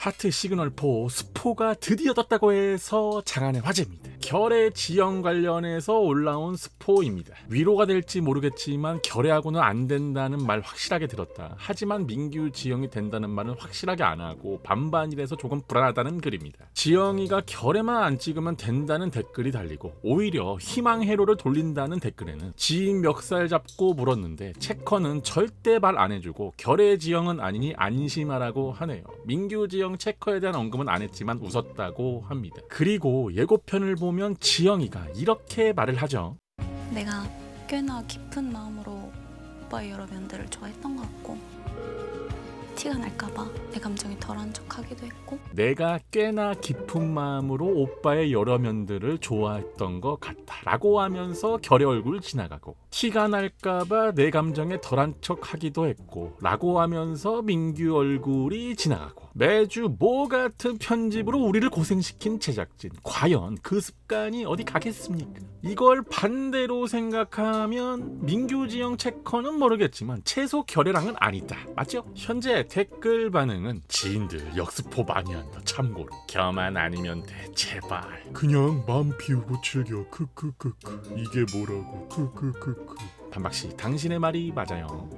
하트 시그널 4 스포 가 드디어 떴다고 해서 장안의 화제입니다. 결의 지형 관련해서 올라온 스포입니다. 위로가 될지 모르겠지만 결의하고는 안 된다는 말 확실하게 들었다. 하지만 민규 지형이 된다는 말은 확실하게 안 하고 반반이라서 조금 불안하다는 글입니다. 지영이가 결에만 안 찍으면 된다는 댓글이 달리고 오히려 희망 회로를 돌린다는 댓글에는 지인 멱살 잡고 물었는데 체커는 절대 말 안 해주고 결의 지형은 아니니 안심하라고 하네요. 민규 지형 체커에 대한 언급은 안 했지만 웃었다고 합니다. 그리고 예고편을 보면 지영이가 이렇게 말을 하죠. 내가 꽤나 깊은 마음으로 오빠의 여러 면들을 좋아했던 것 같고 티가 날까봐 내 감정이 덜한 척하기도 했고 내가 꽤나 깊은 마음으로 오빠의 여러 면들을 좋아했던 것 같다 라고 하면서 결의 얼굴 지나가고 티가 날까봐 내 감정에 덜한 척 하기도 했고 라고 하면서 민규 얼굴이 지나가고 매주 뭐 같은 편집으로 우리를 고생시킨 제작진. 과연 그 습관이 어디 가겠습니까? 이걸 반대로 생각하면 민규 지영 체커는 모르겠지만 최소 결의랑은 아니다. 맞죠? 현재 댓글 반응은 지인들 역스포 많이 한다 참고로. 겸만 아니면 돼 제발. 그냥 맘 비우고 즐겨. 크크크크. 이게 뭐라고. 크크크크. 반박씨 당신의 말이 맞아요